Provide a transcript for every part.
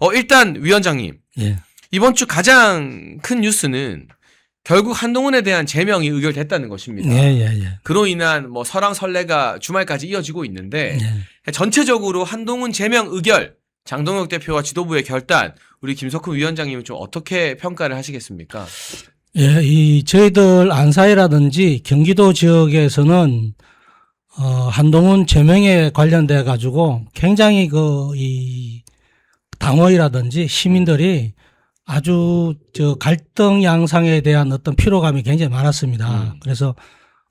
어, 일단 위원장님. 예. 이번 주 가장 큰 뉴스는 결국 한동훈에 대한 제명이 의결됐다는 것입니다. 예, 예, 예. 그로 인한 뭐 설왕 설래가 주말까지 이어지고 있는데 예. 전체적으로 한동훈 제명 의결, 장동혁 대표와 지도부의 결단, 우리 김석훈 위원장님은 좀 어떻게 평가를 하시겠습니까? 예, 이 저희들 안사이라든지 경기도 지역에서는 어, 한동훈 제명에 관련돼 가지고 굉장히 그 이 당원이라든지 시민들이 아주 저 갈등 양상에 대한 어떤 피로감이 굉장히 많았습니다. 음. 그래서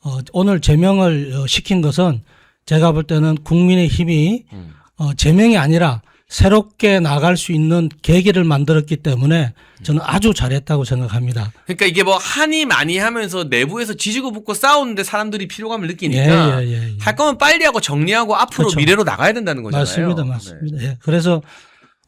어, 오늘 제명을 어, 시킨 것은 제가 볼 때는 국민의 힘이 음. 어, 제명이 아니라 새롭게 나갈 수 있는 계기를 만들었기 때문에 저는 아주 잘했다고 생각합니다. 그러니까 이게 뭐 한이 많이 하면서 내부에서 지지고 붙고 싸우는데 사람들이 피로감을 느끼니까 예, 예, 예, 예. 할 거면 빨리 하고 정리하고 앞으로 그렇죠. 미래로 나가야 된다는 거잖아요. 맞습니다, 맞습니다. 예. 그래서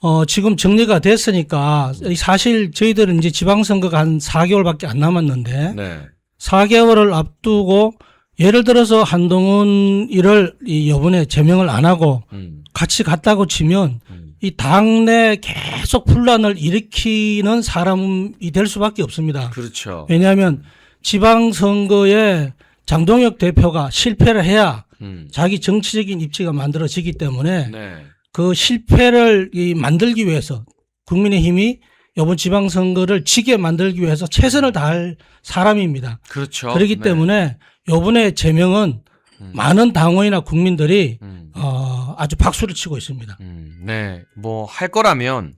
어, 지금 정리가 됐으니까 이 사실 저희들은 이제 지방선거가 한 4개월밖에 안 남았는데 네. 네. 4개월을 앞두고 예를 들어서 한동훈 이를 이 요번에 제명을 안 하고 음, 같이 갔다고 치면 음. 이 당내 계속 분란을 일으키는 사람이 될 수밖에 없습니다. 그렇죠. 왜냐하면 지방선거에 장동혁 대표가 실패를 해야 음. 자기 정치적인 입지가 만들어지기 때문에 네. 그 실패를 이 만들기 위해서 국민의힘이 이번 지방선거를 지게 만들기 위해서 최선을 다할 사람입니다. 그렇죠. 그렇기 네. 때문에 이번에 제명은 음. 많은 당원이나 국민들이 음. 어, 아주 박수를 치고 있습니다. 음, 네. 뭐 할 거라면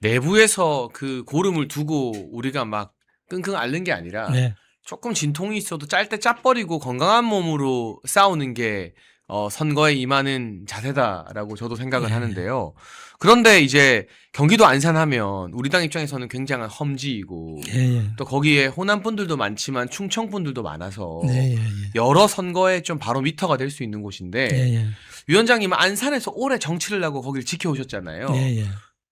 내부에서 그 고름을 두고 우리가 막 끙끙 앓는 게 아니라 네. 조금 진통이 있어도 짤때 짭버리고 건강한 몸으로 싸우는 게 어, 선거에 임하는 자세다라고 저도 생각을 네. 하는데요. 그런데 이제 경기도 안산하면 우리 당 입장에서는 굉장한 험지이고 예, 예. 또 거기에 호남 분들도 많지만 충청 분들도 많아서 네. 여러 선거에 좀 바로 미터가 될 수 있는 곳인데 예, 예. 위원장님은 안산에서 오래 정치를 하고 거길 지켜오셨잖아요. 예, 예.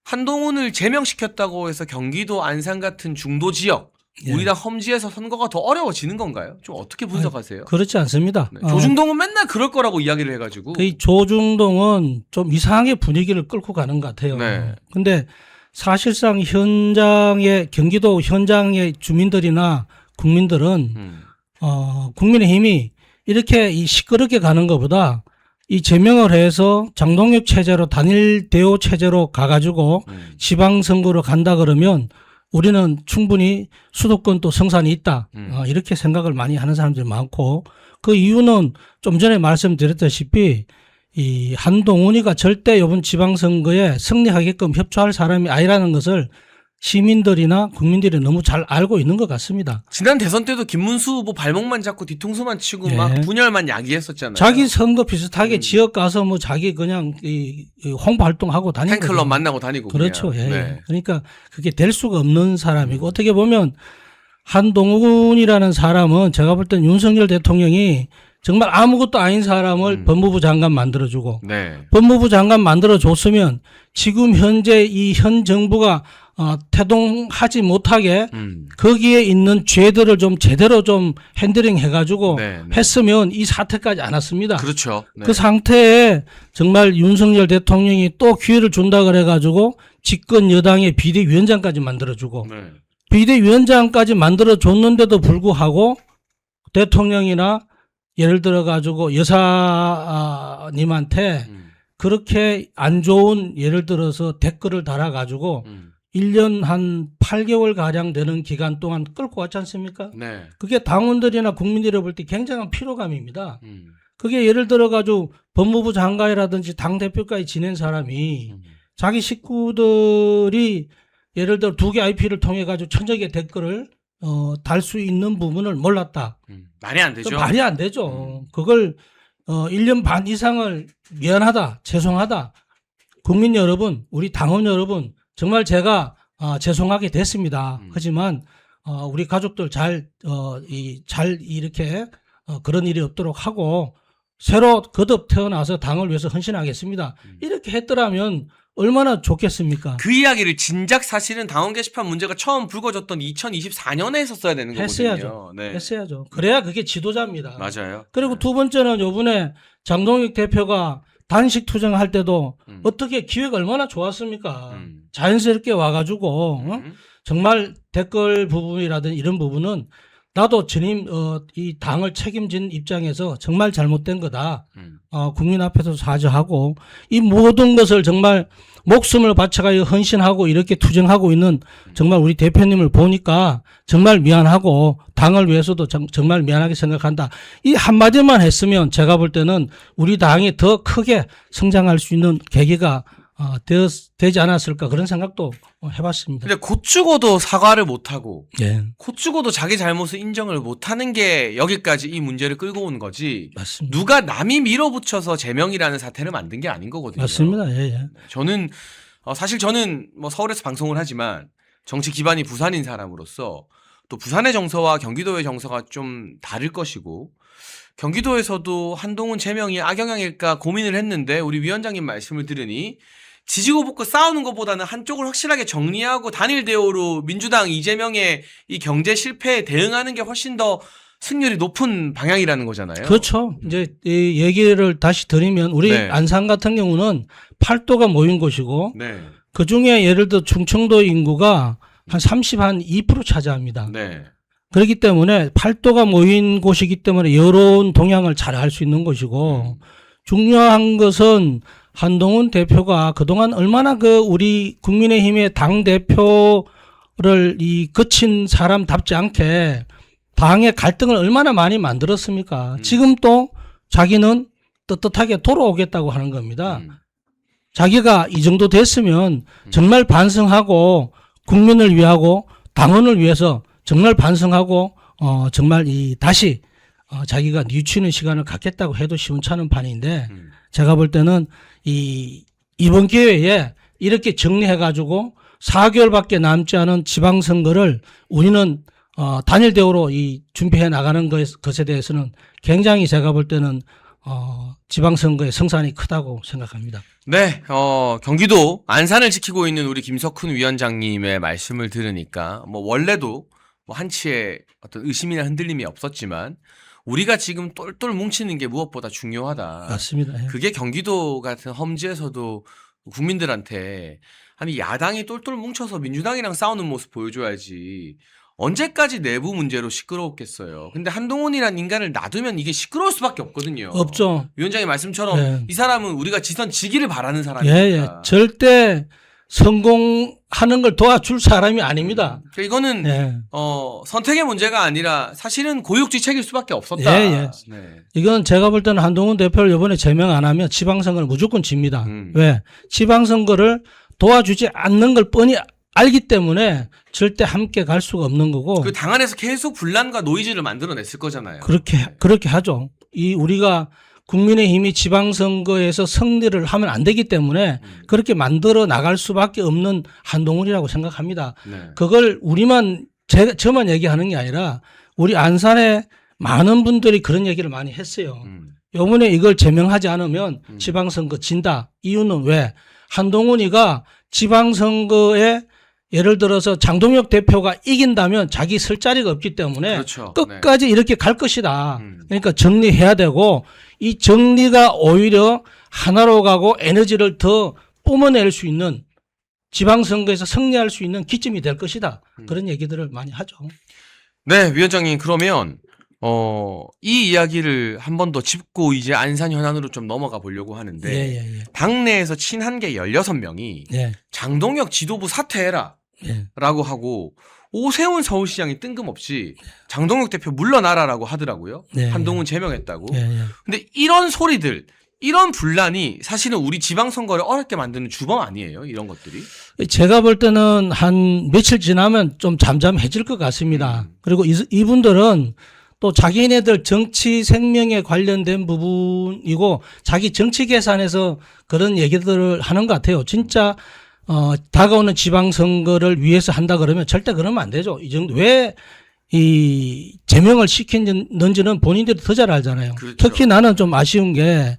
한동훈을 제명시켰다고 해서 경기도 안산 같은 중도 지역 예. 우리 당 험지에서 선거가 더 어려워지는 건가요? 좀 어떻게 분석하세요? 그렇지 않습니다. 네. 어, 조중동은 맨날 그럴 거라고 이야기를 해가지고 그이 조중동은 좀 이상하게 분위기를 끌고 가는 것 같아요. 네. 근데 사실상 현장의 경기도 현장의 주민들이나 국민들은 음, 어, 국민의힘이 이렇게 이 시끄럽게 가는 것보다 이 제명을 해서 장동혁 체제로 단일 대우 체제로 가가지고 음, 지방 선거로 간다 그러면 우리는 충분히 수도권 또 성산이 있다. 음. 어, 이렇게 생각을 많이 하는 사람들이 많고 그 이유는 좀 전에 말씀드렸다시피 이 한동훈이가 절대 이번 지방선거에 승리하게끔 협조할 사람이 아니라는 것을 시민들이나 국민들이 너무 잘 알고 있는 것 같습니다. 지난 대선 때도 김문수 후보 발목만 잡고 뒤통수만 치고 예. 막 분열만 야기했었잖아요. 자기 선거 비슷하게 음. 지역 가서 뭐 자기 그냥 이, 이 홍보 활동하고 다니는 팬클럽. 만나고 다니고 그렇죠. 예. 네. 그러니까 그게 될 수가 없는 사람이고 음. 어떻게 보면 한동훈이라는 사람은 제가 볼 땐 윤석열 대통령이 정말 아무것도 아닌 사람을 음. 법무부 장관 만들어주고 네. 법무부 장관 만들어줬으면 지금 현재 이 현 정부가 어, 태동하지 못하게 음. 거기에 있는 죄들을 좀 제대로 좀 핸들링 해가지고 네, 네. 했으면 이 사태까지 안 왔습니다. 그렇죠. 네. 그 상태에 정말 윤석열 대통령이 또 기회를 준다 그래가지고 집권 여당의 비대위원장까지 만들어주고 네. 비대위원장까지 만들어줬는데도 불구하고 대통령이나 예를 들어가지고 여사님한테 음. 그렇게 안 좋은 예를 들어서 댓글을 달아가지고 음. 1년 한 8개월 가량 되는 기간 동안 끌고 왔지 않습니까? 네. 그게 당원들이나 국민들이 볼 때 굉장한 피로감입니다. 음. 그게 예를 들어 가지고 법무부 장관이라든지 당 대표까지 지낸 사람이 음. 자기 식구들이 예를 들어 두 개 IP를 통해 가지고 천여 개 댓글을 어, 달 수 있는 부분을 몰랐다. 음. 말이 안 되죠. 그 말이 안 되죠. 그걸 어, 1년 반 이상을 미안하다, 죄송하다. 국민 여러분, 우리 당원 여러분, 정말 제가 어, 죄송하게 됐습니다. 음. 하지만 어, 우리 가족들 잘, 어, 이, 잘 이렇게 어, 그런 일이 없도록 하고 새로 거듭 태어나서 당을 위해서 헌신하겠습니다. 음. 이렇게 했더라면 얼마나 좋겠습니까? 그 이야기를 진작 사실은 당원 게시판 문제가 처음 불거졌던 2024년에 했었어야 되는 거거든요. 했어야죠. 네. 했어야죠. 그래야 그게 지도자입니다. 맞아요. 그리고 네. 두 번째는 요번에 장동익 대표가 단식 투쟁할 때도 음. 어떻게 기회가 얼마나 좋았습니까? 음. 자연스럽게 와가지고 어? 음. 정말 댓글 부분이라든 이런 부분은 나도 전임 어, 이 당을 책임진 입장에서 정말 잘못된 거다. 음. 어, 국민 앞에서 사죄하고 이 모든 것을 정말 목숨을 바쳐가지고 헌신하고 이렇게 투쟁하고 있는 정말 우리 대표님을 보니까 정말 미안하고 당을 위해서도 정, 말 미안하게 생각한다. 이 한마디만 했으면 제가 볼 때는 우리 당이 더 크게 성장할 수 있는 계기가 어, 되었, 되지 않았을까 그런 생각도 어, 해봤습니다. 근데 곧 죽어도 사과를 못 하고 예, 곧 죽어도 자기 잘못을 인정을 못 하는 게 여기까지 이 문제를 끌고 온 거지. 맞습니다. 누가 남이 밀어붙여서 제명이라는 사태를 만든 게 아닌 거거든요. 맞습니다. 예, 예. 저는 어, 사실 저는 뭐 서울에서 방송을 하지만 정치 기반이 부산인 사람으로서 또 부산의 정서와 경기도의 정서가 좀 다를 것이고 경기도에서도 한동훈 제명이 악영향일까 고민을 했는데 우리 위원장님 말씀을 들으니 지지고 볶고 싸우는 것보다는 한쪽을 확실하게 정리하고 단일 대우로 민주당 이재명의 이 경제 실패에 대응하는 게 훨씬 더 승률이 높은 방향이라는 거잖아요. 그렇죠. 이제 이 얘기를 다시 드리면 우리 네. 안산 같은 경우는 팔도가 모인 곳이고 네. 그 중에 예를 들어 충청도 인구가 한 30, 한 2% 차지합니다. 네. 그렇기 때문에 팔도가 모인 곳이기 때문에 여론 동향을 잘알수 있는 곳이고 중요한 것은 한동훈 대표가 그동안 얼마나 그 우리 국민의힘의 당 대표를 이 거친 사람답지 않게 당의 갈등을 얼마나 많이 만들었습니까? 음. 지금 또 자기는 떳떳하게 돌아오겠다고 하는 겁니다. 음. 자기가 이 정도 됐으면 정말 반성하고 국민을 위하고 당원을 위해서 정말 반성하고 어 정말 이 다시 어 자기가 뉘치는 시간을 갖겠다고 해도 시원찮은 판인데 음. 제가 볼 때는 이 이번 기회에 이렇게 정리해 가지고 4개월밖에 남지 않은 지방선거를 우리는 어 단일 대우로 이 준비해 나가는 것- 것에 대해서는 굉장히 제가 볼 때는 어 지방선거의 성산이 크다고 생각합니다. 네, 어, 경기도 안산을 지키고 있는 우리 김석훈 위원장님의 말씀을 들으니까 뭐 원래도 뭐 한치의 어떤 의심이나 흔들림이 없었지만 우리가 지금 똘똘 뭉치는 게 무엇보다 중요하다. 맞습니다. 예. 그게 경기도 같은 험지에서도 국민들한테 아니 야당이 똘똘 뭉쳐서 민주당이랑 싸우는 모습 보여줘야지. 언제까지 내부 문제로 시끄러웠겠어요. 근데 한동훈이란 인간을 놔두면 이게 시끄러울 수밖에 없거든요. 없죠. 위원장의 말씀처럼 네. 이 사람은 우리가 지선 지기를 바라는 예, 사람이니까. 예. 절대 성공 하는 걸 도와줄 사람이 아닙니다. 그러니까 이거는 예. 어, 선택의 문제가 아니라 사실은 고육지책일 수밖에 없었다. 예, 예. 네. 이건 제가 볼 때는 한동훈 대표를 이번에 제명 안 하면 지방선거를 무조건 집니다. 음. 왜? 지방선거를 도와주지 않는 걸 뻔히 알기 때문에 절대 함께 갈 수가 없는 거고 그 당 안에서 계속 분란과 노이즈를 만들어냈을 거잖아요. 그렇게 네. 그렇게 하죠. 이 우리가 국민의힘이 지방선거에서 승리를 하면 안 되기 때문에 음. 그렇게 만들어 나갈 수밖에 없는 한동훈이라고 생각합니다. 네. 그걸 우리만 제, 저만 얘기하는 게 아니라 우리 안산에 많은 분들이 그런 얘기를 많이 했어요. 음. 요번에 이걸 제명하지 않으면 음. 지방선거 진다. 이유는 왜? 한동훈이가 지방선거에 예를 들어서 장동혁 대표가 이긴다면 자기 설 자리가 없기 때문에 그렇죠. 끝까지 이렇게 갈 것이다. 음. 그러니까 정리해야 되고 이 정리가 오히려 하나로 가고 에너지를 더 뿜어낼 수 있는 지방선거에서 승리할 수 있는 기점이 될 것이다. 음. 그런 얘기들을 많이 하죠. 네, 위원장님 그러면 어, 이 이야기를 한 번 더 짚고 이제 안산 현안으로 좀 넘어가 보려고 하는데 예, 예, 예. 당내에서 친한 게 16명이 예, 장동혁 지도부 사퇴해라 예. 라고 하고 오세훈 서울시장이 뜬금없이 장동혁 대표 물러나라라고 하더라고요. 네. 한동훈 제명했다고. 예, 예. 근데 이런 소리들, 이런 분란이 사실은 우리 지방선거를 어렵게 만드는 주범 아니에요? 이런 것들이? 제가 볼 때는 한 며칠 지나면 좀 잠잠해질 것 같습니다. 음. 그리고 이, 이분들은 또 자기네들 정치 생명에 관련된 부분이고 자기 정치 계산에서 그런 얘기들을 하는 것 같아요. 진짜 어, 다가오는 지방선거를 위해서 한다 그러면 절대 그러면 안 되죠. 이 정도 왜 이 제명을 시켰는지는 본인들이 더 잘 알잖아요. 그렇죠. 특히 나는 좀 아쉬운 게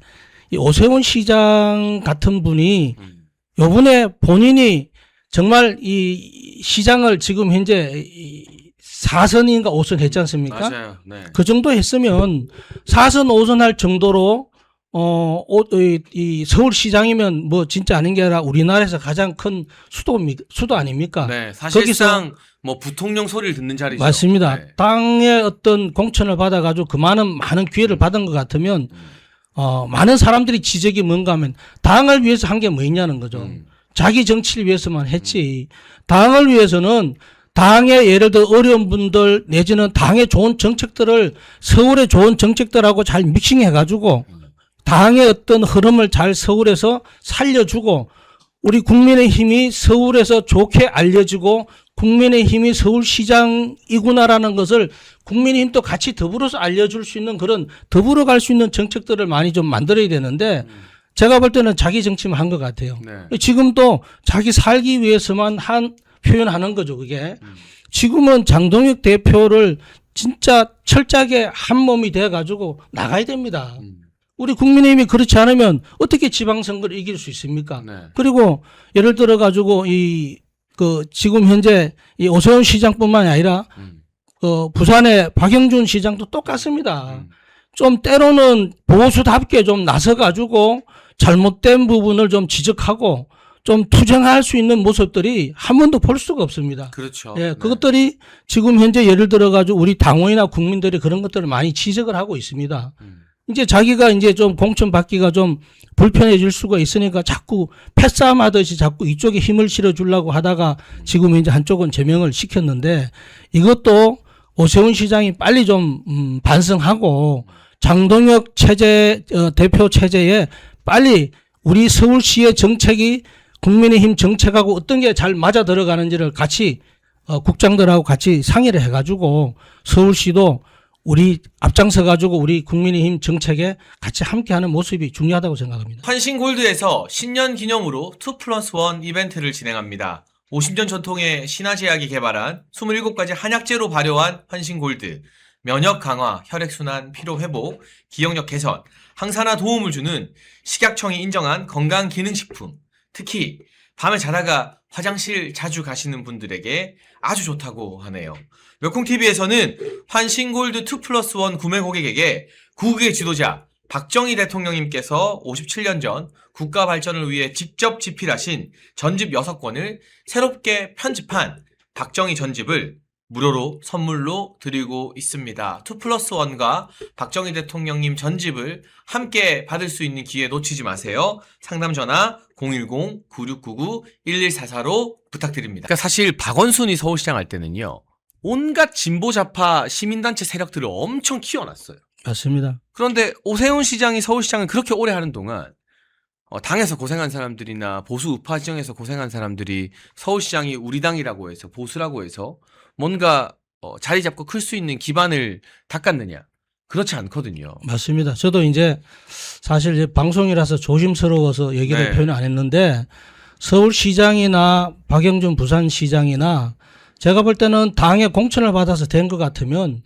이 오세훈 시장 같은 분이 음. 요번에 본인이 정말 이 시장을 지금 현재 이 4선인가 5선 했지 않습니까? 맞아요. 네. 그 정도 했으면 4선 5선 할 정도로 어, 오- 이, 이 서울시장이면 뭐 진짜 아닌 게 아니라 우리나라에서 가장 큰 수도입니 수도 아닙니까? 네, 사실상 뭐 부통령 소리를 듣는 자리죠. 맞습니다. 네. 땅의 어떤 공천을 받아가지고 그 많은 많은 기회를 받은 것 같으면 음. 어, 많은 사람들이 지적이 뭔가 하면 당을 위해서 한 게 뭐 있냐는 거죠. 음. 자기 정치를 위해서만 했지. 당을 위해서는 당의 예를 들어 어려운 분들 내지는 당의 좋은 정책들을 서울의 좋은 정책들하고 잘 믹싱해 가지고 당의 어떤 흐름을 잘 서울에서 살려주고 우리 국민의 힘이 서울에서 좋게 알려지고 국민의 힘이 서울시장이구나라는 것을 국민의힘도 같이 더불어서 알려줄 수 있는 그런 더불어 갈 수 있는 정책들을 많이 좀 만들어야 되는데 제가 볼 때는 자기 정치만 한 것 같아요. 네. 지금도 자기 살기 위해서만 한 표현하는 거죠, 그게. 음. 지금은 장동혁 대표를 진짜 철저하게 한 몸이 돼 가지고 나가야 됩니다. 음. 우리 국민의힘이 그렇지 않으면 어떻게 지방선거를 이길 수 있습니까? 네. 그리고 예를 들어 가지고 이 그 지금 현재 이 오세훈 시장뿐만이 아니라 음. 어 부산의 박영준 시장도 똑같습니다. 음. 좀 때로는 보수답게 좀 나서 가지고 잘못된 부분을 좀 지적하고 좀 투쟁할 수 있는 모습들이 한 번도 볼 수가 없습니다. 그렇죠. 예, 네. 그것들이 지금 현재 예를 들어 가지고 우리 당원이나 국민들이 그런 것들을 많이 지적을 하고 있습니다. 음. 이제 자기가 이제 좀 공천 받기가 좀 불편해질 수가 있으니까 자꾸 패싸움 하듯이 자꾸 이쪽에 힘을 실어 주려고 하다가 지금 이제 한쪽은 제명을 시켰는데 이것도 오세훈 시장이 빨리 좀 음, 반성하고 장동혁 체제 어, 대표 체제에 빨리 우리 서울시의 정책이 국민의힘 정책하고 어떤 게 잘 맞아 들어가는지를 같이 어, 국장들하고 같이 상의를 해가지고 서울시도 우리 앞장서 가지고 우리 국민의힘 정책에 같이 함께하는 모습이 중요하다고 생각합니다. 환신골드에서 신년 기념으로 2 플러스 1 이벤트를 진행합니다. 50년 전통의 신화제약이 개발한 27가지 한약재로 발효한 환신골드. 면역 강화, 혈액순환, 피로 회복, 기억력 개선, 항산화 도움을 주는 식약청이 인정한 건강기능식품. 특히 밤에 자다가 화장실 자주 가시는 분들에게 아주 좋다고 하네요. 몇콩TV에서는 환신골드 2 플러스 1 구매 고객에게 구국의 지도자 박정희 대통령님께서 57년 전 국가 발전을 위해 직접 집필하신 전집 6권을 새롭게 편집한 박정희 전집을 무료로 선물로 드리고 있습니다. 2 플러스 1과 박정희 대통령님 전집을 함께 받을 수 있는 기회 놓치지 마세요. 상담 전화 010-9699-1144로 부탁드립니다. 그러니까 사실 박원순이 서울시장 할 때는요. 온갖 진보 좌파 시민단체 세력들을 엄청 키워놨어요. 맞습니다. 그런데 오세훈 시장이 서울시장을 그렇게 오래 하는 동안 어, 당에서 고생한 사람들이나 보수 우파 지정에서 고생한 사람들이 서울시장이 우리 당이라고 해서 보수라고 해서 뭔가 어, 자리 잡고 클 수 있는 기반을 닦았느냐? 그렇지 않거든요. 맞습니다. 저도 이제 사실 이제 방송이라서 조심스러워서 얘기를 네. 표현 안 했는데 서울시장이나 박영준 부산시장이나 제가 볼 때는 당의 공천을 받아서 된 것 같으면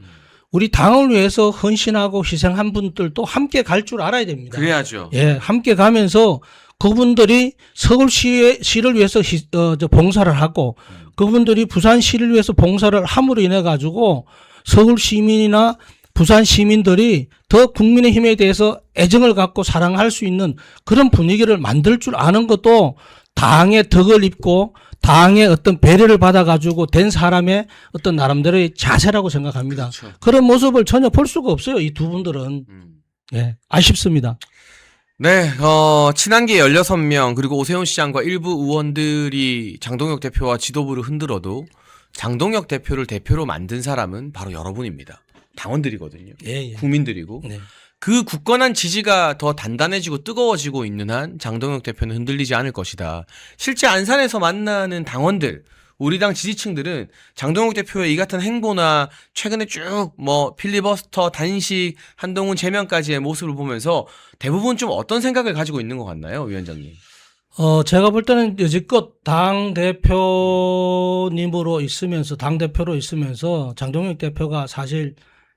우리 당을 위해서 헌신하고 희생한 분들도 함께 갈 줄 알아야 됩니다. 그래야죠. 예, 함께 가면서 그분들이 서울시의 시를 위해서 희- 어, 저 봉사를 하고 그분들이 부산시를 위해서 봉사를 함으로 인해 가지고 서울 시민이나 부산 시민들이 더 국민의힘에 대해서 애정을 갖고 사랑할 수 있는 그런 분위기를 만들 줄 아는 것도 당의 덕을 입고 당의 어떤 배려를 받아 가지고 된 사람의 어떤 나름대로의 자세라고 생각합니다. 그렇죠. 그런 모습을 전혀 볼 수가 없어요. 이 두 분들은. 음. 예, 아쉽습니다. 네, 어, 친한계 16명, 그리고 오세훈 시장과 일부 의원들이 장동혁 대표와 지도부를 흔들어도 장동혁 대표를 대표로 만든 사람은 바로 여러분입니다. 당원들이거든요. 예, 예. 국민들이고. 네. 그 굳건한 지지가 더 단단해지고 뜨거워지고 있는 한 장동혁 대표는 흔들리지 않을 것이다. 실제 안산에서 만나는 당원들, 우리 당 지지층들은 장동혁 대표의 이 같은 행보나 최근에 쭉 뭐 필리버스터, 단식, 한동훈 제명까지의 모습을 보면서 대부분 좀 어떤 생각을 가지고 있는 것 같나요, 위원장님? 어, 제가 볼 때는 여지껏 당 대표님으로 있으면서 당 대표로 있으면서 장동혁 대표가 사실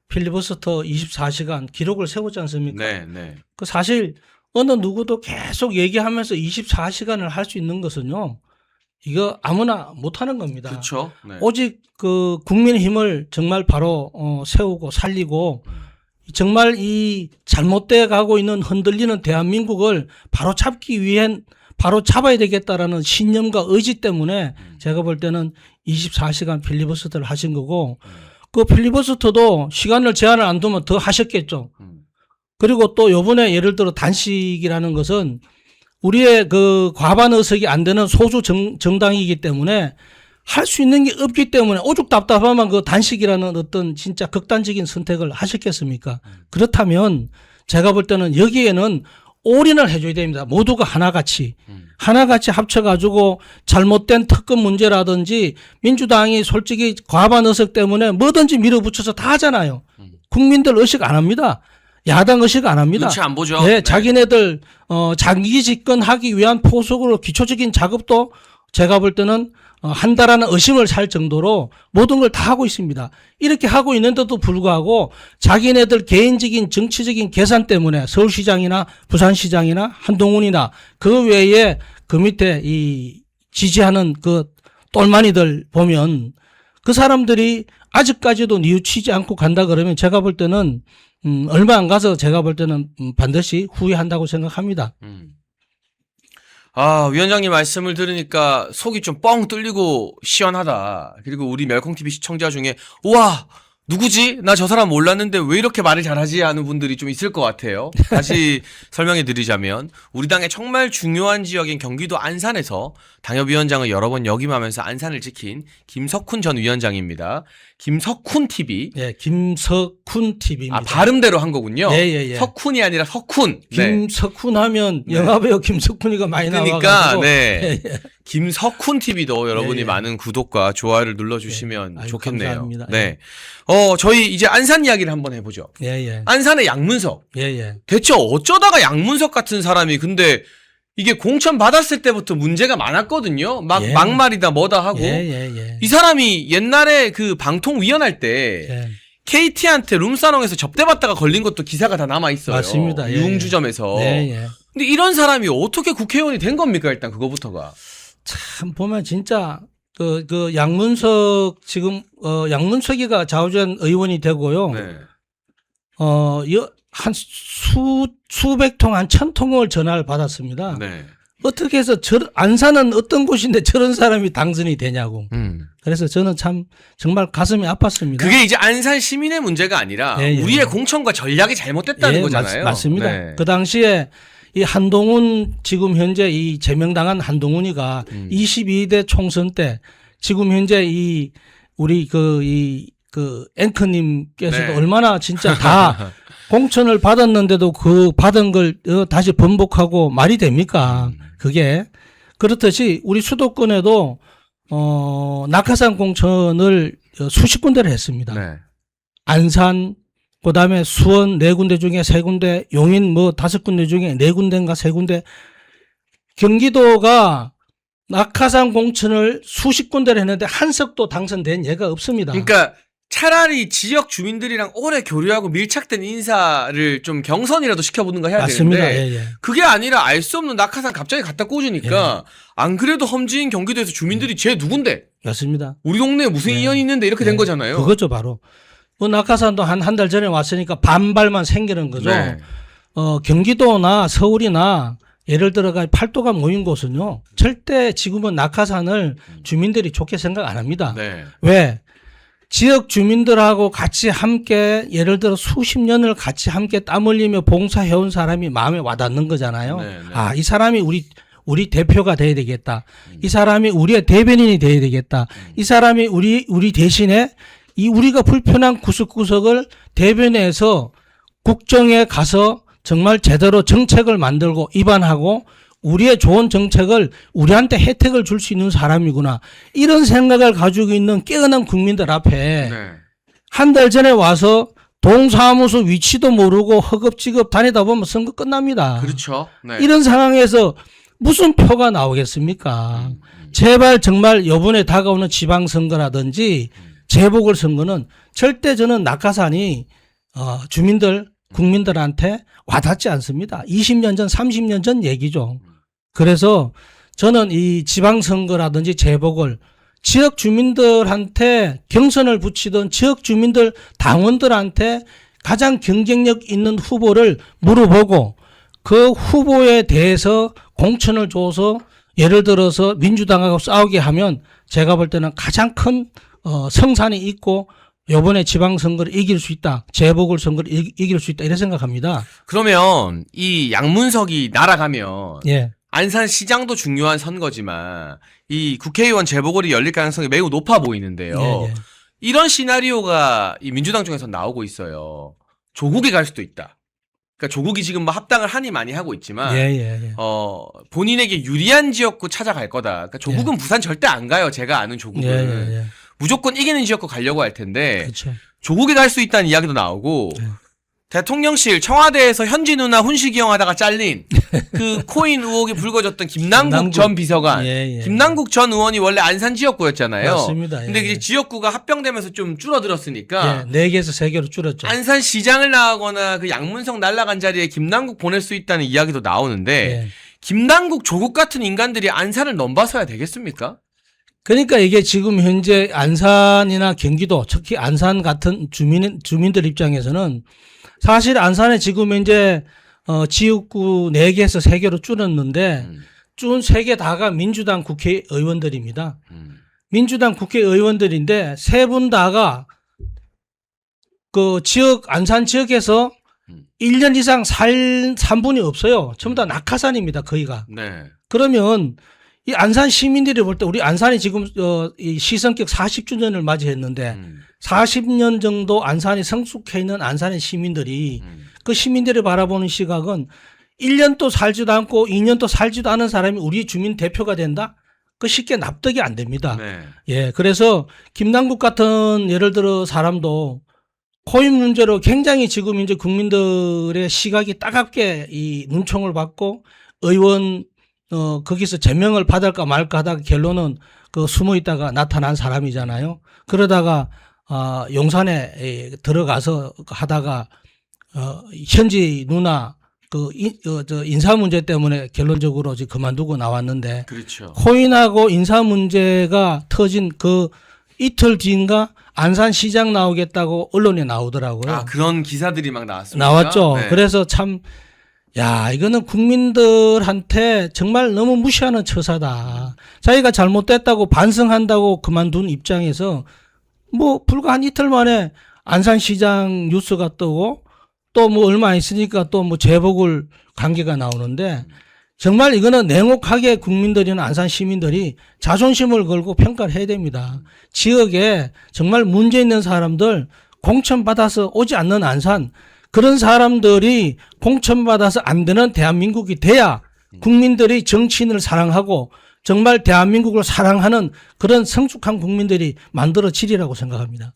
필리버스터 24시간 기록을 세우지 않습니까? 네, 네. 그 사실 어느 누구도 계속 얘기하면서 24시간을 할 수 있는 것은요. 이거 아무나 못 하는 겁니다. 그렇죠. 네. 오직 그 국민의 힘을 정말 바로 어, 세우고 살리고 정말 이 잘못돼 가고 있는 흔들리는 대한민국을 바로 잡기 위한 바로 잡아야 되겠다라는 신념과 의지 때문에 제가 볼 때는 24시간 필리버스터를 하신 거고 그 필리버스터도 시간을 제한을 안 두면 더 하셨겠죠. 음. 그리고 또 요번에 예를 들어 단식이라는 것은 우리의 그 과반 의석이 안 되는 소수 정, 정당이기 때문에 할 수 있는 게 없기 때문에 오죽 답답하면 그 단식이라는 어떤 진짜 극단적인 선택을 하셨겠습니까? 그렇다면 제가 볼 때는 여기에는 올인을 해줘야 됩니다. 모두가 하나같이. 음. 하나같이 합쳐가지고 잘못된 특검 문제라든지 민주당이 솔직히 과반 의석 때문에 뭐든지 밀어붙여서 다 하잖아요. 음. 국민들 의식 안 합니다. 야당 의식 안 합니다. 눈치 안 보죠. 네, 네. 자기네들 어 장기 집권하기 위한 포석으로 기초적인 작업도 제가 볼 때는 어, 한다라는 의심을 살 정도로 모든 걸 다 하고 있습니다. 이렇게 하고 있는데도 불구하고 자기네들 개인적인 정치적인 계산 때문에 서울시장이나 부산시장이나 한동훈이나 그 외에 그 밑에 이 지지하는 그 똘마니들 보면 그 사람들이 아직까지도 뉘우치지 않고 간다 그러면 제가 볼 때는 음, 얼마 안 가서 제가 볼 때는 음, 반드시 후회한다고 생각합니다. 음. 아, 위원장님 말씀을 들으니까 속이 좀 뻥 뚫리고 시원하다. 그리고 우리 멸콩TV 시청자 중에, 우와! 누구지? 나 저 사람 몰랐는데 왜 이렇게 말을 잘하지? 하는 분들이 좀 있을 것 같아요. 다시 설명해 드리자면, 우리 당의 정말 중요한 지역인 경기도 안산에서 당협위원장을 여러 번 역임하면서 안산을 지킨 김석훈 전 위원장입니다. 김석훈 TV. 예, 김석훈 TV입니다. 아, 발음대로 한 거군요. 예, 예, 예. 석훈이 아니라 석훈. 네. 김석훈 하면 영화배우 김석훈이가 많이 그러니까 나와가지고 네. 예, 예. 김석훈 TV도 여러분이 예, 예. 많은 구독과 좋아요를 눌러 주시면 예. 아유, 좋겠네요. 감사합니다. 네. 어, 저희 이제 안산 이야기를 한번 해보죠. 예, 예. 안산의 양문석. 예, 예. 대체 어쩌다가 양문석 같은 사람이 근데 이게 공천 받았을 때부터 문제가 많았거든요. 막 예. 막말이다 뭐다 하고. 예, 예, 예. 이 사람이 옛날에 그 방통 위원 할 때 예. KT한테 룸사롱에서 접대받다가 걸린 것도 기사가 다 남아 있어요. 맞습니다. 예, 유흥주점에서. 예, 예. 근데 이런 사람이 어떻게 국회의원이 된 겁니까? 일단 그거부터가. 참 보면 진짜 그, 그 양문석 지금 어 양문석이가 좌우전 의원이 되고요. 네. 어, 여, 한 수, 수백 통, 한 천 통을 전화를 받았습니다. 네. 어떻게 해서 저, 안산은 어떤 곳인데 저런 사람이 당선이 되냐고. 음. 그래서 저는 참 정말 가슴이 아팠습니다. 그게 이제 안산 시민의 문제가 아니라 예, 예. 우리의 공천과 전략이 잘못됐다는 예, 거잖아요. 맞, 습니다 네. 그 당시에 이 한동훈 지금 현재 이 제명당한 한동훈이가 음. 22대 총선 때 지금 현재 이 우리 그 이그 앵커님께서도 네. 얼마나 진짜 다 공천을 받았는데도 그 받은 걸 어, 다시 번복하고 말이 됩니까? 음. 그게 그렇듯이 우리 수도권에도 어 낙하산 공천을 어, 수십 군데를 했습니다. 네. 안산, 그 다음에 수원 네 군데 중에 세 군데, 용인 뭐 다섯 군데 중에 네 군데인가 세 군데. 경기도가 낙하산 공천을 수십 군데를 했는데 한 석도 당선된 예가 없습니다. 그러니까 차라리 지역 주민들이랑 오래 교류하고 밀착된 인사를 좀 경선이라도 시켜보는 거 해야 맞습니다. 되는데 예, 예. 그게 아니라 알 수 없는 낙하산 갑자기 갖다 꽂으니까 안 그래도 험지인 경기도에서 주민들이 쟤 누군데 맞습니다. 우리 동네에 무슨 네. 인연이 있는데 이렇게 된 네, 거잖아요. 그거죠, 바로. 뭐 낙하산도 한 한 달 전에 왔으니까 반발만 생기는 거죠. 네. 어, 경기도나 서울이나 예를 들어가 팔도가 모인 곳은요, 절대 지금은 낙하산을 주민들이 좋게 생각 안 합니다. 네. 왜? 지역 주민들하고 같이 함께 예를 들어 수십 년을 같이 함께 땀 흘리며 봉사해온 사람이 마음에 와닿는 거잖아요. 네, 네. 아, 이 사람이 우리 우리 대표가 돼야 되겠다. 이 사람이 우리의 대변인이 돼야 되겠다. 이 사람이 우리 우리 대신에 이 우리가 불편한 구석구석을 대변해서 국정에 가서 정말 제대로 정책을 만들고 입안하고 우리의 좋은 정책을 우리한테 혜택을 줄 수 있는 사람이구나. 이런 생각을 가지고 있는 깨어난 국민들 앞에 네. 한달 전에 와서 동사무소 위치도 모르고 허겁지겁 다니다 보면 선거 끝납니다. 그렇죠. 네. 이런 상황에서 무슨 표가 나오겠습니까? 음, 제발 정말 요번에 다가오는 지방선거라든지 재보궐선거는 절대 저는 낙하산이 어, 주민들, 국민들한테 와닿지 않습니다. 20년 전, 30년 전 얘기죠. 그래서 저는 이 지방선거라든지 재보궐 지역 주민들한테 경선을 붙이던 지역 주민들 당원들한테 가장 경쟁력 있는 후보를 물어보고 그 후보에 대해서 공천을 줘서 예를 들어서 민주당하고 싸우게 하면 제가 볼 때는 가장 큰 어, 성산이 있고 요번에 지방선거를 이길 수 있다. 재보궐 선거를 이- 이길 수 있다. 이렇게 생각합니다. 그러면 이 양문석이 날아가면 예. 안산시장도 중요한 선거지만 이 국회의원 재보궐이 열릴 가능성이 매우 높아 보이는데요. 예, 예. 이런 시나리오가 이 민주당 쪽에서 나오고 있어요. 조국이 갈 수도 있다. 그러니까 조국이 지금 뭐 합당을 하니 많이 하고 있지만 예, 예, 예. 어 본인에게 유리한 지역구 찾아갈 거다. 그러니까 조국은 부산 절대 안 가요. 제가 아는 조국은 예, 예, 예. 무조건 이기는 지역구 가려고 할 텐데 그렇죠. 조국이 갈수 있다는 이야기도 나오고 네. 대통령실 청와대에서 현지 누나 훈시기 형하다가 잘린 그 코인 의혹이 불거졌던 김남국, 김남국. 전 비서관 예, 예. 김남국 전 의원이 원래 안산 지역구였잖아요. 맞습니다. 예, 근데 이제 예. 지역구가 합병되면서 좀 줄어들었으니까 예, 네 개에서 세 개로 줄었죠. 안산 시장을 나가거나 그 양문석 날라간 자리에 김남국 보낼 수 있다는 이야기도 나오는데 예. 김남국 조국 같은 인간들이 안산을 넘봐서야 되겠습니까? 그러니까 이게 지금 현재 안산이나 경기도, 특히 안산 같은 주민 주민들 입장에서는 사실 안산에 지금 현재 어, 지역구 네 개에서 세 개로 줄었는데 음, 준세개 다가 민주당 국회의원들입니다. 음. 민주당 국회의원들인데 세 분 다가 그 지역 안산 지역에서 음. 1년 이상 살 산 분이 없어요. 전부 다 낙하산입니다. 거기가. 네. 그러면 이 안산 시민들이 볼 때 우리 안산이 지금 어, 이 시성격 40주년을 맞이했는데 음, 40년 정도 안산이 성숙해 있는 안산의 시민들이 음. 그 시민들이 바라보는 시각은 1년도 살지도 않고 2년도 살지도 않은 사람이 우리 주민 대표가 된다? 그 쉽게 납득이 안 됩니다. 네. 예, 그래서 김남국 같은 예를 들어 사람도 코인 문제로 굉장히 지금 이제 국민들의 시각이 따갑게 이 눈총을 받고 의원 어 거기서 제명을 받을까 말까 하다가 결론은 그 숨어 있다가 나타난 사람이잖아요. 그러다가 아 용산에 에, 들어가서 하다가 어 현지 누나 그저 인사 문제 때문에 결론적으로 지금 그만두고 나왔는데 그렇죠. 코인하고 인사 문제가 터진 그 이틀 뒤인가 안산시장 나오겠다고 언론에 나오더라고요. 아 그런 기사들이 막 나왔습니다. 나왔죠. 네. 그래서 참, 야, 이거는 국민들한테 정말 너무 무시하는 처사다. 자기가 잘못됐다고 반성한다고 그만둔 입장에서 뭐 불과 한 이틀 만에 안산시장 뉴스가 뜨고 또 뭐 얼마 안 있으니까 또 뭐 재보궐 관계가 나오는데 정말 이거는 냉혹하게 국민들이나 안산 시민들이 자존심을 걸고 평가를 해야 됩니다. 지역에 정말 문제 있는 사람들 공천받아서 오지 않는 안산 그런 사람들이 공천받아서 안 되는 대한민국이 돼야 국민들이 정치인을 사랑하고 정말 대한민국을 사랑하는 그런 성숙한 국민들이 만들어지리라고 생각합니다.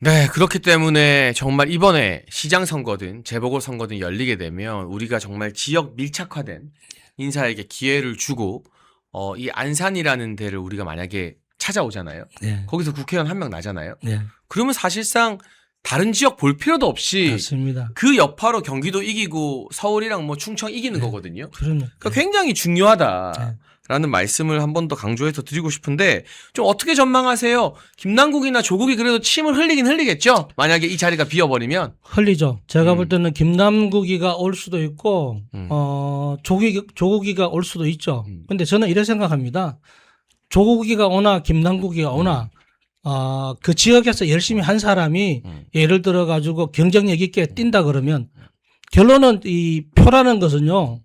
네, 그렇기 때문에 정말 이번에 시장 선거든 재보궐 선거든 열리게 되면 우리가 정말 지역 밀착화된 인사에게 기회를 주고 어, 이 안산이라는 데를 우리가 만약에 찾아오잖아요. 네. 거기서 국회의원 한 명 나잖아요. 네. 그러면 사실상 다른 지역 볼 필요도 없이 맞습니다. 그 여파로 경기도 이기고 서울이랑 뭐 충청 이기는 네. 거거든요. 그럼요. 그러니까 굉장히 중요하다. 네. 라는 말씀을 한 번 더 강조해서 드리고 싶은데 좀 어떻게 전망하세요? 김남국이나 조국이 그래도 침을 흘리긴 흘리겠죠? 만약에 이 자리가 비어버리면 흘리죠. 제가 음. 볼 때는 김남국이가 올 수도 있고, 음. 어, 조국이, 조국이가 올 수도 있죠. 음. 근데 저는 이렇게 생각합니다. 조국이가 오나 김남국이가 오나, 어, 그 지역에서 열심히 한 사람이 음. 예를 들어 가지고 경쟁력 있게 뛴다 그러면 결론은 이 표라는 것은요,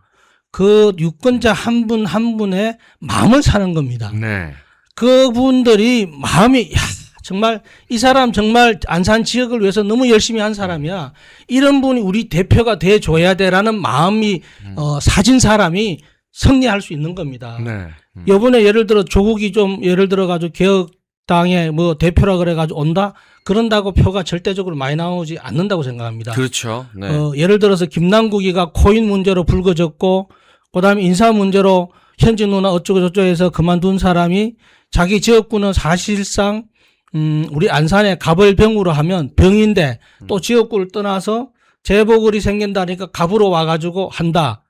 그 유권자 한 분 한 분의 마음을 사는 겁니다. 네. 그분들이 마음이 야 정말 이 사람 정말 안산 지역을 위해서 너무 열심히 한 사람이야. 이런 분이 우리 대표가 돼 줘야 돼라는 마음이 어, 사진 사람이 승리할 수 있는 겁니다. 네. 음. 요번에 예를 들어 조국이 좀 예를 들어 가지고 개혁 당의 뭐 대표라 그래 가지고 온다 그런다고 표가 절대적으로 많이 나오지 않는다고 생각합니다. 그렇죠. 네. 어, 예를 들어서 김남국이가 코인 문제로 불거졌고 그다음에 인사 문제로 현지 누나 어쩌고 저쩌고 해서 그만둔 사람이 자기 지역구는 사실상 음, 우리 안산에 가벌병으로 하면 병인데 또 지역구를 떠나서 재보궐이 생긴다니까 갑으로 와가지고 한다.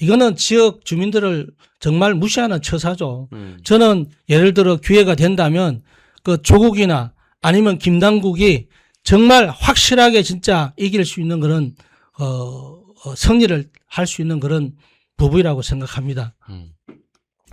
이거는 지역 주민들을 정말 무시하는 처사죠. 음. 저는 예를 들어 기회가 된다면 그 조국이나 아니면 김당국이 정말 확실하게 진짜 이길 수 있는 그런 어, 어, 승리를 할 수 있는 그런 부부이라고 생각합니다.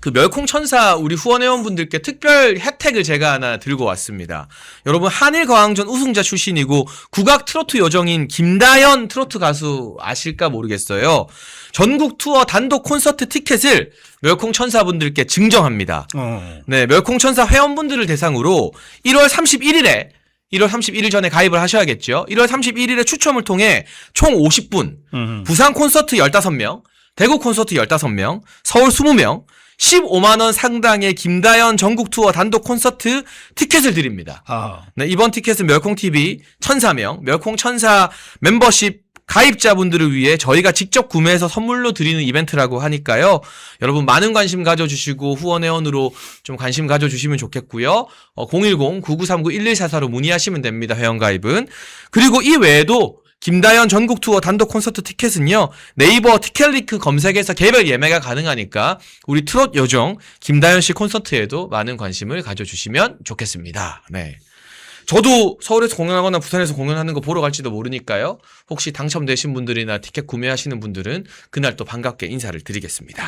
그 멸콩 천사 우리 후원 회원분들께 특별 혜택을 제가 하나 들고 왔습니다. 여러분 한일 거항전 우승자 출신이고 국악 트로트 요정인 김다연 트로트 가수 아실까 모르겠어요. 전국 투어 단독 콘서트 티켓을 멸콩 천사분들께 증정합니다. 어. 네, 멸콩 천사 회원분들을 대상으로 1월 31일에 1월 31일 전에 가입을 하셔야겠죠. 1월 31일에 추첨을 통해 총 50분 음. 부산 콘서트 15명, 대구 콘서트 15명, 서울 20명, 15만원 상당의 김다연 전국 투어 단독 콘서트 티켓을 드립니다. 아. 네, 이번 티켓은 멸콩TV 1004명, 멸콩천사 멤버십 가입자분들을 위해 저희가 직접 구매해서 선물로 드리는 이벤트라고 하니까요. 여러분 많은 관심 가져주시고 후원회원으로 좀 관심 가져주시면 좋겠고요. 어, 010-9939-1144로 문의하시면 됩니다. 회원가입은. 그리고 이 외에도 김다연 전국 투어 단독 콘서트 티켓은요. 네이버 티켓링크 검색에서 개별 예매가 가능하니까 우리 트롯 요정 김다연 씨 콘서트에도 많은 관심을 가져주시면 좋겠습니다. 네. 저도 서울에서 공연하거나 부산에서 공연하는 거 보러 갈지도 모르니까요. 혹시 당첨되신 분들이나 티켓 구매하시는 분들은 그날 또 반갑게 인사를 드리겠습니다.